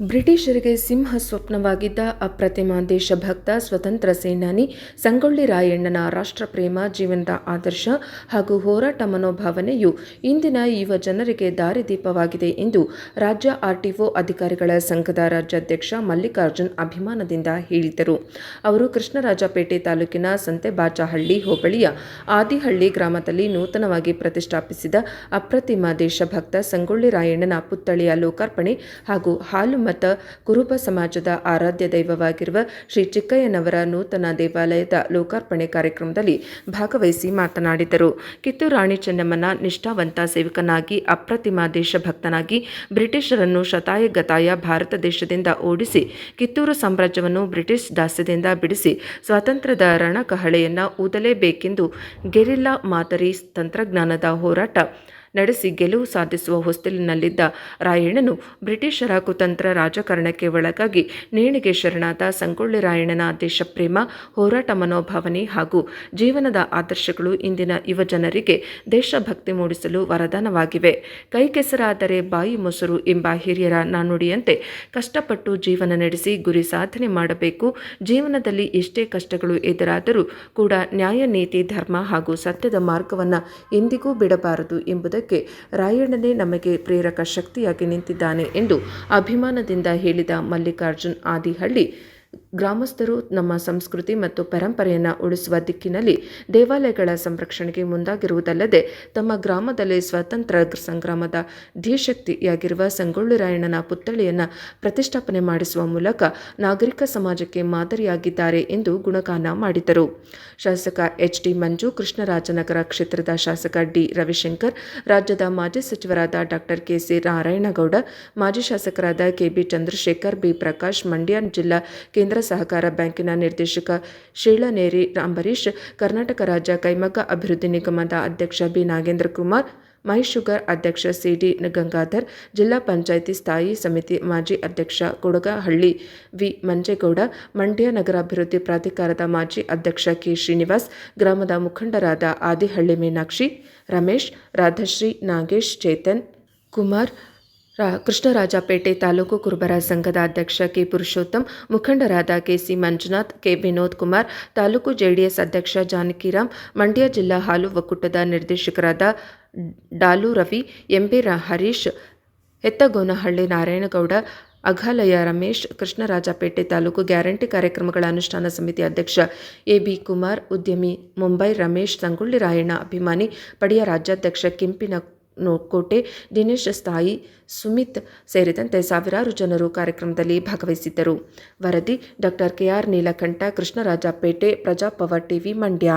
ಬ್ರಿಟಿಷರಿಗೆ ಸಿಂಹ ಸ್ವಪ್ನವಾಗಿದ್ದ ಅಪ್ರತಿಮ ದೇಶಭಕ್ತ ಸ್ವತಂತ್ರ ಸೇನಾನಿ ಸಂಗೊಳ್ಳಿ ರಾಯಣ್ಣನ ರಾಷ್ಟ್ರಪ್ರೇಮ, ಜೀವನದ ಆದರ್ಶ ಹಾಗೂ ಹೋರಾಟ ಮನೋಭಾವನೆಯು ಇಂದಿನ ಯುವ ಜನರಿಗೆ ದಾರಿದೀಪವಾಗಿದೆ ಎಂದು ರಾಜ್ಯ ಆರ್ಟಿಒ ಅಧಿಕಾರಿಗಳ ಸಂಘದ ರಾಜ್ಯಾಧ್ಯಕ್ಷ ಮಲ್ಲಿಕಾರ್ಜುನ್ ಅಭಿಮಾನದಿಂದ ಹೇಳಿದರು ಅವರು ಕೃಷ್ಣರಾಜಪೇಟೆ ತಾಲೂಕಿನ ಸಂತೆಬಾಚಹಳ್ಳಿ ಹೋಬಳಿಯ ಆದಿಹಳ್ಳಿ ಗ್ರಾಮದಲ್ಲಿ ನೂತನವಾಗಿ ಪ್ರತಿಷ್ಠಾಪಿಸಿದ ಅಪ್ರತಿಮ ದೇಶಭಕ್ತ ಸಂಗೊಳ್ಳಿ ರಾಯಣ್ಣನ ಪುತ್ಥಳಿಯ ಲೋಕಾರ್ಪಣೆ ಹಾಗೂ ಹಾಲು ಮತ ಕುರುಬ ಸಮಾಜದ ಆರಾಧ್ಯ ದೈವವಾಗಿರುವ ಶ್ರೀ ಚಿಕ್ಕಯ್ಯನವರ ನೂತನ ದೇವಾಲಯದ ಲೋಕಾರ್ಪಣೆ ಕಾರ್ಯಕ್ರಮದಲ್ಲಿ ಭಾಗವಹಿಸಿ ಮಾತನಾಡಿದರು. ಕಿತ್ತೂರು ರಾಣಿ ಚೆನ್ನಮ್ಮನ ನಿಷ್ಠಾವಂತ ಸೇವಕನಾಗಿ, ಅಪ್ರತಿಮ ದೇಶಭಕ್ತನಾಗಿ, ಬ್ರಿಟಿಷರನ್ನು ಶತಾಯಗತಾಯ ಭಾರತ ದೇಶದಿಂದ ಓಡಿಸಿ, ಕಿತ್ತೂರು ಸಾಮ್ರಾಜ್ಯವನ್ನು ಬ್ರಿಟಿಷ್ ದಾಸ್ಯದಿಂದ ಬಿಡಿಸಿ, ಸ್ವಾತಂತ್ರ್ಯದ ರಣಕಹಳೆಯನ್ನು ಊದಲೇಬೇಕೆಂದು ಗೆರಿಲ್ಲಾ ಮಾದರಿ ತಂತ್ರಜ್ಞಾನದ ಹೋರಾಟ ನಡೆಸಿ ಗೆಲುವು ಸಾಧಿಸುವ ಹೊಸ್ತಿಲಿನಲ್ಲಿದ್ದ ರಾಯಣ್ಣನು ಬ್ರಿಟಿಷರ ಕುತಂತ್ರ ರಾಜಕಾರಣಕ್ಕೆ ಒಳಗಾಗಿ ನೇಣಿಗೆ ಶರಣಾದ ಸಂಗೊಳ್ಳಿ ರಾಯಣ್ಣನ ದೇಶಪ್ರೇಮ ಹೋರಾಟ ಮನೋಭಾವನೆ ಹಾಗೂ ಜೀವನದ ಆದರ್ಶಗಳು ಇಂದಿನ ಯುವ ಜನರಿಗೆ ದೇಶಭಕ್ತಿ ಮೂಡಿಸಲು ವರದಾನವಾಗಿವೆ. ಕೈ ಕೆಸರಾದರೆ ಬಾಯಿ ಮೊಸರು ಎಂಬ ಹಿರಿಯರ ನಾನುಡಿಯಂತೆ ಕಷ್ಟಪಟ್ಟು ಜೀವನ ನಡೆಸಿ ಗುರಿ ಸಾಧನೆ ಮಾಡಬೇಕು. ಜೀವನದಲ್ಲಿ ಎಷ್ಟೇ ಕಷ್ಟಗಳು ಎದುರಾದರೂ ಕೂಡ ನ್ಯಾಯ, ನೀತಿ, ಧರ್ಮ ಹಾಗೂ ಸತ್ಯದ ಮಾರ್ಗವನ್ನು ಎಂದಿಗೂ ಬಿಡಬಾರದು ಎಂಬುದಕ್ಕೆ ರಾಯಣ್ಣನೇ ನಮಗೆ ಪ್ರೇರಕ ಶಕ್ತಿಯಾಗಿ ನಿಂತಿದ್ದಾನೆ ಎಂದು ಅಭಿಮಾನದಿಂದ ಹೇಳಿದ ಮಲ್ಲಿಕಾರ್ಜುನ್ ಆದಿಹಳ್ಳಿ ಗ್ರಾಮಸ್ಥರು ನಮ್ಮ ಸಂಸ್ಕೃತಿ ಮತ್ತು ಪರಂಪರೆಯನ್ನು ಉಳಿಸುವ ದಿಕ್ಕಿನಲ್ಲಿ ದೇವಾಲಯಗಳ ಸಂರಕ್ಷಣೆಗೆ ಮುಂದಾಗಿರುವುದಲ್ಲದೆ ತಮ್ಮ ಗ್ರಾಮದಲ್ಲಿ ಸ್ವಾತಂತ್ರ್ಯ ಸಂಗ್ರಾಮದ ಧೀಶಕ್ತಿಯಾಗಿರುವ ಸಂಗೊಳ್ಳಿ ರಾಯಣ್ಣನ ಪುತ್ಥಳಿಯನ್ನು ಪ್ರತಿಷ್ಠಾಪನೆ ಮಾಡಿಸುವ ಮೂಲಕ ನಾಗರಿಕ ಸಮಾಜಕ್ಕೆ ಮಾದರಿಯಾಗಿದ್ದಾರೆ ಎಂದು ಗುಣಗಾನ ಮಾಡಿದರು. ಶಾಸಕ ಎಚ್ ಡಿ ಮಂಜು, ಕೃಷ್ಣರಾಜನಗರ ಕ್ಷೇತ್ರದ ಶಾಸಕ ಡಿ ರವಿಶಂಕರ್, ರಾಜ್ಯದ ಮಾಜಿ ಸಚಿವರಾದ ಡಾಕ್ಟರ್ ಕೆಸಿ ನಾರಾಯಣಗೌಡ, ಮಾಜಿ ಶಾಸಕರಾದ K B Chandrashekar, B Prakash Mandya, ಜಿಲ್ಲಾ ಕೇಂದ್ರ ಸಹಕಾರ ಬ್ಯಾಂಕಿನ ನಿರ್ದೇಶಕ ಶೀಳನೇರಿ ಅಂಬರೀಶ್ ಕರ್ನಾಟಕ ರಾಜ್ಯ ಕೈಮಗ್ಗ ಅಭಿವೃದ್ಧಿ ನಿಗಮದ ಅಧ್ಯಕ್ಷ ಬಿ. ನಾಗೇಂದ್ರ ಕುಮಾರ್ ಮೈ ಅಧ್ಯಕ್ಷ ಸಿಡಿ ಗಂಗಾಧರ್, ಜಿಲ್ಲಾ ಪಂಚಾಯಿತಿ ಸ್ಥಾಯಿ ಸಮಿತಿ ಮಾಜಿ ಅಧ್ಯಕ್ಷ ಕೊಡಗಹಳ್ಳಿ ವಿ. ಮಂಜೇಗೌಡ, ಮಂಡ್ಯ ನಗರಾಭಿವೃದ್ಧಿ ಪ್ರಾಧಿಕಾರದ ಮಾಜಿ ಅಧ್ಯಕ್ಷ ಕೆ. ಶ್ರೀನಿವಾಸ್, ಗ್ರಾಮದ ಮುಖಂಡರಾದ ಆದಿಹಳ್ಳಿ ಮೀನಾಕ್ಷಿ, ರಮೇಶ್, ರಾಧಶ್ರೀ ನಾಗೇಶ್, ಚೇತನ್ ಕುಮಾರ್ ರಾ, ಕೃಷ್ಣರಾಜಪೇಟೆ ತಾಲೂಕು ಕುರುಬರ ಸಂಘದ ಅಧ್ಯಕ್ಷ ಕೆ ಪುರುಷೋತ್ತಮ್, ಮುಖಂಡರಾದ K C Manjunath, K Vinod Kumar, taluk JDS ಅಧ್ಯಕ್ಷ ಜಾನಕಿರಾಮ್, ಮಂಡ್ಯ ಜಿಲ್ಲಾ ಹಾಲು ಒಕ್ಕೂಟದ ನಿರ್ದೇಶಕರಾದ ಡಾಲು ರವಿ, ಎಂಬಿ ಹರೀಶ್, ಹೆತ್ತಗೋನಹಳ್ಳಿ ನಾರಾಯಣಗೌಡ ಅಘಾಲಯ ರಮೇಶ್, ಕೃಷ್ಣರಾಜಪೇಟೆ ತಾಲೂಕು ಗ್ಯಾರಂಟಿ ಕಾರ್ಯಕ್ರಮಗಳ ಅನುಷ್ಠಾನ ಸಮಿತಿ ಅಧ್ಯಕ್ಷ ಎ ಬಿ ಕುಮಾರ್, ಉದ್ಯಮಿ ಮುಂಬೈ ರಮೇಶ್, ಸಂಗೊಳ್ಳಿ ರಾಯಣ್ಣ ಅಭಿಮಾನಿ, ಪಡೆಯ ರಾಜ್ಯಾಧ್ಯಕ್ಷ ಕೆಂಪಿನ ಕೋಟೆ ದಿನೇಶ್ ಸ್ಥಾಯಿ ಸುಮಿತ್ ಸೇರಿದಂತೆ ಸಾವಿರಾರು ಜನರು ಕಾರ್ಯಕ್ರಮದಲ್ಲಿ ಭಾಗವಹಿಸಿದ್ದರು. ವರದಿ doctor K R Neelakantha, Krishnarajapete Prajapower TV Mandya.